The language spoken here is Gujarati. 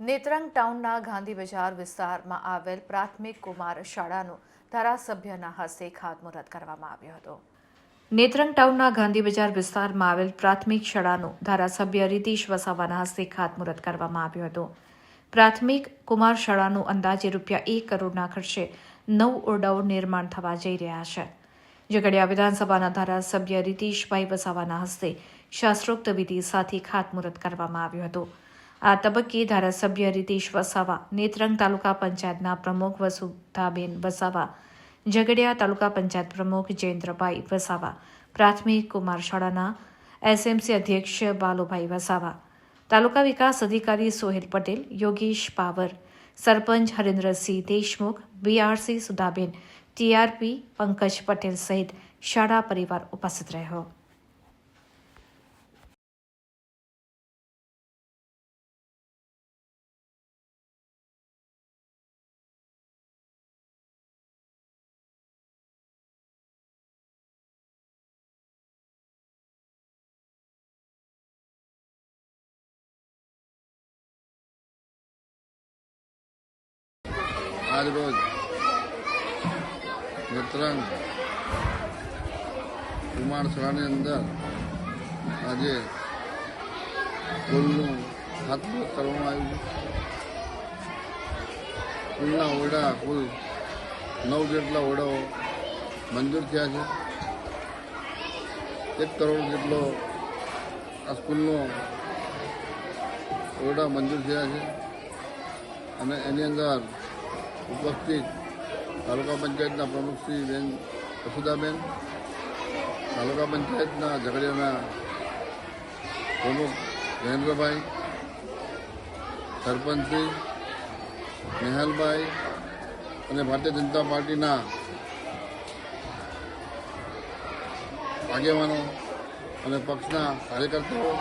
નેત્રંગ ટાઉનના ગાંધી બજાર વિસ્તારમાં આવેલ પ્રાથમિક કુમાર શાળાનું ધારાસભ્યના હસ્તે ખાતમુહૂર્ત કરવામાં આવ્યો હતો. નેત્રંગ ટાઉનના ગાંધી બજાર વિસ્તારમાં આવેલ પ્રાથમિક શાળાનું ધારાસભ્ય રીતિશ વસાવાના હસ્તે ખાતમુહૂર્ત કરવામાં આવ્યું હતું. પ્રાથમિક કુમાર શાળાનું અંદાજે રૂપિયા એક કરોડના ખર્ચે નવ ઓરડાઓ નિર્માણ થવા જઈ રહ્યા છે. ઝઘડિયા વિધાનસભાના ધારાસભ્ય રીતિશભાઈ વસાવાના હસ્તે શાસ્ત્રોક્ત વિધિ સાથે ખાતમુહૂર્ત કરવામાં આવ્યું હતું. આ તબક્કે ધારાસભ્ય રીતિશ વસાવા, નેત્રંગ તાલુકા પંચાયતના પ્રમુખ વસુધાબેન વસાવા, ઝઘડિયા તાલુકા પંચાયત પ્રમુખ જયેન્દ્રભાઈ વસાવા, પ્રાથમિક કુમાર શાળાના એસએમસી અધ્યક્ષ બાલુભાઈ વસાવા, તાલુકા વિકાસ અધિકારી સોહેલ પટેલ, યોગેશ પાવર, સરપંચ હરેન્દ્રસિંહ દેશમુખ બીઆરસી સુધાબેન ટીઆરપી પંકજ પટેલ સહિત શાળા પરિવાર ઉપસ્થિત રહ્યો આજ રોજ નેત્રંગ કુમાર શાળાની અંદર આજે પુલનું ખાતમુહૂર્ત કરવામાં આવ્યું પુલના ઓરડા કુલ નવ જેટલા ઓરડાઓ મંજૂર થયા છે. એક કરોડ જેટલો આ સ્કૂલનો ઓરડા મંજૂર થયા છે. અને એની અંદર ઉપસ્થિત તાલુકા પંચાયતના પ્રમુખ શ્રી બેન તાલુકા પંચાયતના ઝઘડિયાના પ્રમુખ જયેન્દ્રભાઈ સરપંચશ્રી નેહલભાઈ અને ભારતીય જનતા પાર્ટીના આગેવાનો અને પક્ષના કાર્યકર્તાઓ